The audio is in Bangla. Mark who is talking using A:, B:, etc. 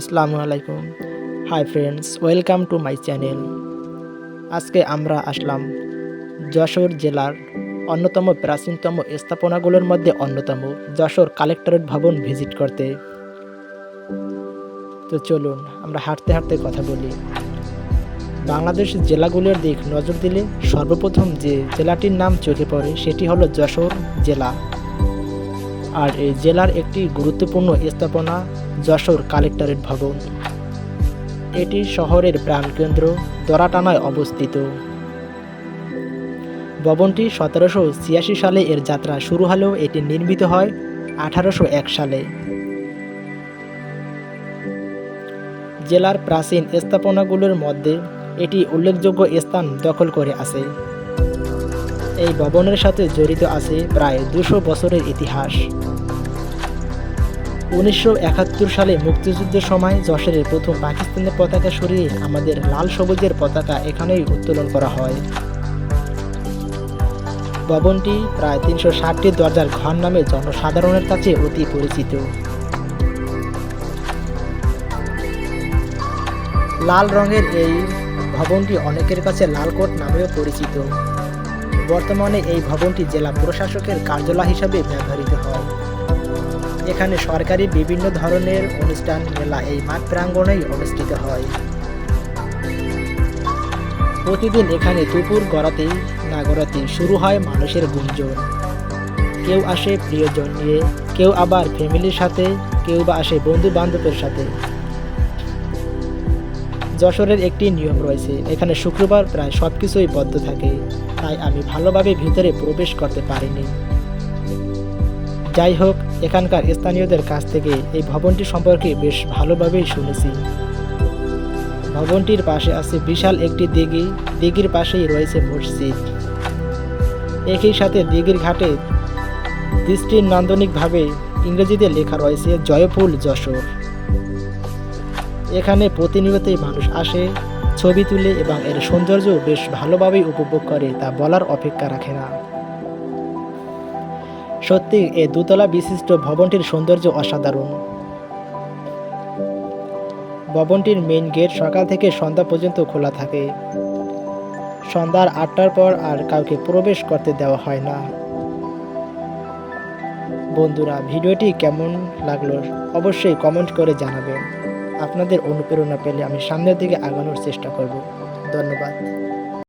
A: আসসালামু আলাইকুম। Hi friends welcome to my channel আজকে আমরা আসলাম যশোর জেলার অন্যতম প্রাচীনতম স্থাপনাগুলোর মধ্যে অন্যতম, যশোর কালেক্টরেট ভবন ভিজিট করতে। তো চলুন, আমরা হাঁটতে হাঁটতে কথা বলি। বাংলাদেশ জেলাগুলোর দিক নজর দিলে সর্বপ্রথম যে জেলাটির নাম চোখে পড়ে সেটি হলো যশোর জেলা। আর এই জেলার একটি গুরুত্বপূর্ণ স্থাপনা যশোর কালেক্টরেট ভবন। এটি শহরের প্রাণকেন্দ্র, দরাটানায় অবস্থিত। ভবনটি সতেরোশো ছিয়াশি সালে এর যাত্রা শুরু হলেও এটি নির্মিত হয় আঠারোশো এক সালে। জেলার প্রাচীন স্থাপনাগুলোর মধ্যে এটি উল্লেখযোগ্য স্থান দখল করে আছে। এই ভবনের সাথে জড়িত আছে প্রায় দুশো বছরের ইতিহাস। উনিশশো একাত্তর সালে মুক্তিযুদ্ধের সময় যশোরের প্রথম পাকিস্তানের পতাকা সরিয়ে আমাদের লাল সবুজের পতাকা এখানেই উত্তোলন করা হয়। ভবনটি প্রায় তিনশো ষাটটি দরজার ঘর নামে জনসাধারণের কাছে অতি পরিচিত। লাল রঙের এই ভবনটি অনেকের কাছে লালকোট নামেও পরিচিত। বর্তমানে এই ভবনটি জেলা প্রশাসকের কার্যালয় হিসাবে ব্যবহৃত হয়। এখানে সরকারি বিভিন্ন ধরনের অনুষ্ঠান, মেলা এই মাঠ প্রাঙ্গণেই অনুষ্ঠিত হয়। প্রতিদিন এখানে দুপুর গড়াতেই না গড়াতেই শুরু হয় মানুষের গুঞ্জন। কেউ আসে প্রিয়জন নিয়ে, কেউ আবার ফ্যামিলির সাথে, কেউ বা আসে বন্ধু বান্ধবের সাথে। যশোরের একটি নিয়ম রয়েছে, এখানে শুক্রবার প্রায় সব কিছুই বদ্ধ থাকে। তাই আমি ভালোভাবে ভিতরে প্রবেশ করতে পারিনি। যাই হোক এখানকার স্থানীয়দের কাছ থেকে এই ভবনটি সম্পর্কে বেশ ভালোভাবেই শুনেছি। ভবনটির পাশে আছে বিশাল একটি দিঘি, দিঘির পাশেই রয়েছে মসজিদ। একই সাথে দিঘির ঘাটে দৃষ্টির নান্দনিকভাবে ইংরেজিতে লেখা রয়েছে জয়ফুল যশোর। এখানে প্রতিনিয়তই মানুষ আসে, ছবি তুলে এবং এর সৌন্দর্য বেশ ভালোভাবেই উপভোগ করে, তা বলার অপেক্ষা রাখে না। সত্যি, এ দোতলা বিশিষ্ট ভবনটির সৌন্দর্য অসাধারণ। ভবনটির মেইন গেট সকাল থেকে সন্ধ্যা পর্যন্ত খোলা থাকে। সন্ধ্যার আটটার পর আর কাউকে প্রবেশ করতে দেওয়া হয় না। বন্ধুরা, ভিডিওটি কেমন লাগল অবশ্যই কমেন্ট করে জানাবেন। আপনাদের অনুপ্রেরণা পেলে আমি সামনের দিকে আগানোর চেষ্টা করব। ধন্যবাদ।